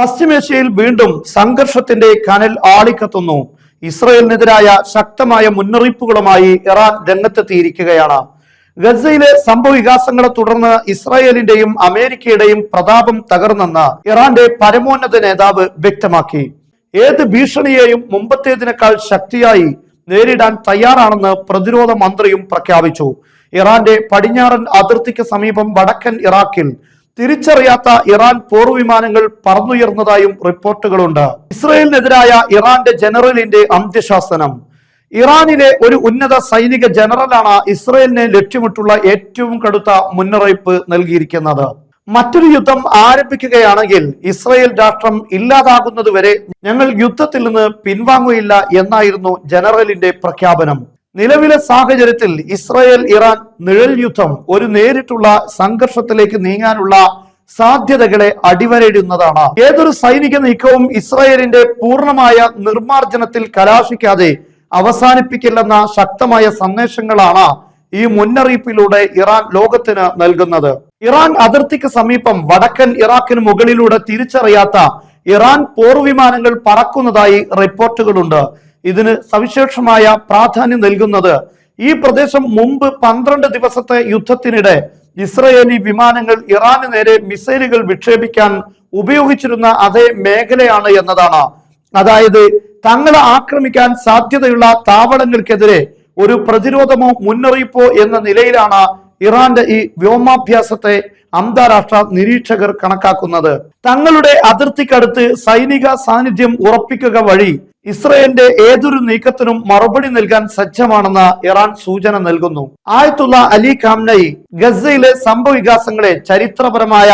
പശ്ചിമേഷ്യയിൽ വീണ്ടും സംഘർഷത്തിന്റെ കനൽ ആളിക്കത്തുന്നു. ഇസ്രയേലിനെതിരായ ശക്തമായ മുന്നറിയിപ്പുകളുമായി ഇറാൻ രംഗത്തെത്തിയിരിക്കുകയാണ്. ഗസയിലെ സംഭവ വികാസങ്ങളെ തുടർന്ന് ഇസ്രായേലിന്റെയും അമേരിക്കയുടെയും പ്രതാപം തകർന്നെന്ന് ഇറാന്റെ പരമോന്നത നേതാവ് വ്യക്തമാക്കി. ഏത് ഭീഷണിയെയും മുമ്പത്തേതിനേക്കാൾ ശക്തിയായി നേരിടാൻ തയ്യാറാണെന്ന് പ്രതിരോധ മന്ത്രിയും പ്രഖ്യാപിച്ചു. ഇറാന്റെ പടിഞ്ഞാറൻ അതിർത്തിക്ക് സമീപം വടക്കൻ ഇറാഖിൽ തിരിച്ചറിയാത്ത ഇറാൻ പോർവിമാനങ്ങൾ പറന്നുയർന്നതായും റിപ്പോർട്ടുകളുണ്ട്. ഇസ്രയേലിനെതിരായ ഇറാന്റെ ജനറലിന്റെ അന്ത്യശാസനം. ഇറാനിലെ ഒരു ഉന്നത സൈനിക ജനറലാണ് ഇസ്രയേലിനെ ലക്ഷ്യമിട്ടുള്ള ഏറ്റവും കടുത്ത മുന്നറിയിപ്പ് നൽകിയിരിക്കുന്നത്. മറ്റൊരു യുദ്ധം ആരംഭിക്കുകയാണെങ്കിൽ ഇസ്രയേൽ രാഷ്ട്രം ഇല്ലാതാകുന്നതുവരെ ഞങ്ങൾ യുദ്ധത്തിൽ നിന്ന് പിൻവാങ്ങുകയില്ല എന്നായിരുന്നു ജനറലിന്റെ പ്രഖ്യാപനം. നിലവിലെ സാഹചര്യത്തിൽ ഇസ്രായേൽ ഇറാൻ നിഴൽ യുദ്ധം ഒരു നേരിട്ടുള്ള സംഘർഷത്തിലേക്ക് നീങ്ങാനുള്ള സാധ്യതകളെ അടിവരയിടുന്നതാണ്. ഏതൊരു സൈനിക നീക്കവും ഇസ്രായേലിന്റെ പൂർണമായ നിർമാർജനത്തിൽ കലാശിക്കാതെ അവസാനിപ്പിക്കില്ലെന്ന ശക്തമായ സന്ദേശങ്ങളാണ് ഈ മുന്നറിയിപ്പിലൂടെ ഇറാൻ ലോകത്തിന് നൽകുന്നത്. ഇറാൻ അതിർത്തിക്ക് സമീപം വടക്കൻ ഇറാഖിന് മുകളിലൂടെ തിരിച്ചറിയാത്ത ഇറാൻ പോർവിമാനങ്ങൾ പറക്കുന്നതായി റിപ്പോർട്ടുകളുണ്ട്. ഇതിന് സവിശേഷമായ പ്രാധാന്യം നൽകുന്നത് ഈ പ്രദേശം മുമ്പ് പന്ത്രണ്ട് ദിവസത്തെ യുദ്ധത്തിനിടെ ഇസ്രയേലി വിമാനങ്ങൾ ഇറാന് നേരെ മിസൈലുകൾ വിക്ഷേപിക്കാൻ ഉപയോഗിച്ചിരുന്ന അതേ മേഖലയാണ് എന്നതാണ്. അതായത് തങ്ങളെ ആക്രമിക്കാൻ സാധ്യതയുള്ള താവളങ്ങൾക്കെതിരെ ഒരു പ്രതിരോധമോ മുന്നറിയിപ്പോ എന്ന നിലയിലാണ് ഇറാന്റെ ഈ വ്യോമാഭ്യാസത്തെ അന്താരാഷ്ട്ര നിരീക്ഷകർ കണക്കാക്കുന്നത്. തങ്ങളുടെ അതിർത്തിക്കടുത്ത് സൈനിക സാന്നിധ്യം ഉറപ്പിക്കുക വഴി ഇസ്രയേലിന്റെ ഏതൊരു നീക്കത്തിനും മറുപടി നൽകാൻ സജ്ജമാണെന്ന് ഇറാൻ സൂചന നൽകുന്നു. ആയത്തുള്ള അലി ഖാംനയി ഗസയിലെ സംഭവ വികാസങ്ങളെ ചരിത്രപരമായ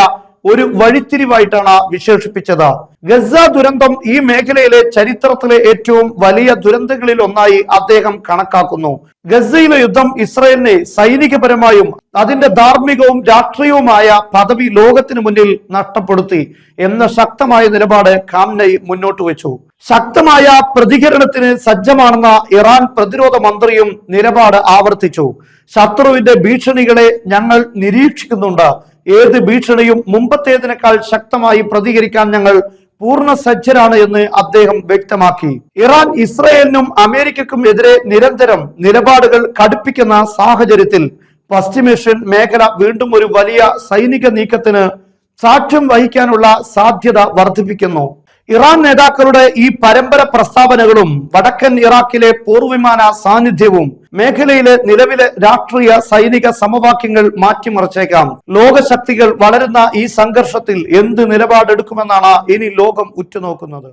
ഒരു വഴിത്തിരിവായിട്ടാണ് വിശേഷിപ്പിച്ചത്. ഗസ ദുരന്തം ഈ മേഖലയിലെ ചരിത്രത്തിലെ ഏറ്റവും വലിയ ദുരന്തങ്ങളിൽ ഒന്നായി അദ്ദേഹം കണക്കാക്കുന്നു. ഗസയിലെ യുദ്ധം ഇസ്രയേലിനെ സൈനികപരമായും അതിന്റെ ധാർമ്മികവും രാഷ്ട്രീയവുമായ പദവി ലോകത്തിന് മുന്നിൽ നഷ്ടപ്പെടുത്തി എന്ന ശക്തമായ നിലപാട് ഖാംനൈ മുന്നോട്ട് വെച്ചു. ശക്തമായ പ്രതികരണത്തിന് സജ്ജമാണെന്ന ഇറാൻ പ്രതിരോധ മന്ത്രിയും നിലപാട് ആവർത്തിച്ചു. ശത്രുവിന്റെ ഭീഷണികളെ ഞങ്ങൾ നിരീക്ഷിക്കുന്നുണ്ട്. ഏത് ഭീഷണിയും മുമ്പത്തേതിനേക്കാൾ ശക്തമായി പ്രതികരിക്കാൻ ഞങ്ങൾ പൂർണ സജ്ജരാണ് എന്ന് അദ്ദേഹം വ്യക്തമാക്കി. ഇറാൻ ഇസ്രയേലിനും അമേരിക്കക്കും എതിരെ നിരന്തരം നിലപാടുകൾ കടുപ്പിക്കുന്ന സാഹചര്യത്തിൽ പശ്ചിമേഷ്യൻ മേഖല വീണ്ടും ഒരു വലിയ സൈനിക നീക്കത്തിന് സാക്ഷ്യം വഹിക്കാനുള്ള സാധ്യത വർദ്ധിപ്പിക്കുന്നു. ഇറാൻ നേതാക്കളുടെ ഈ പരമ്പര പ്രസ്താവനകളും വടക്കൻ ഇറാഖിലെ പോർവിമാന സാന്നിധ്യവും മേഖലയിലെ നിലവിലെ രാഷ്ട്രീയ സൈനിക സമവാക്യങ്ങൾ മാറ്റിമറിച്ചേക്കാം. ലോകശക്തികൾ വളരുന്ന ഈ സംഘർഷത്തിൽ എന്ത് നിലപാടെടുക്കുമെന്നാണ് ഇനി ലോകം ഉറ്റുനോക്കുന്നത്.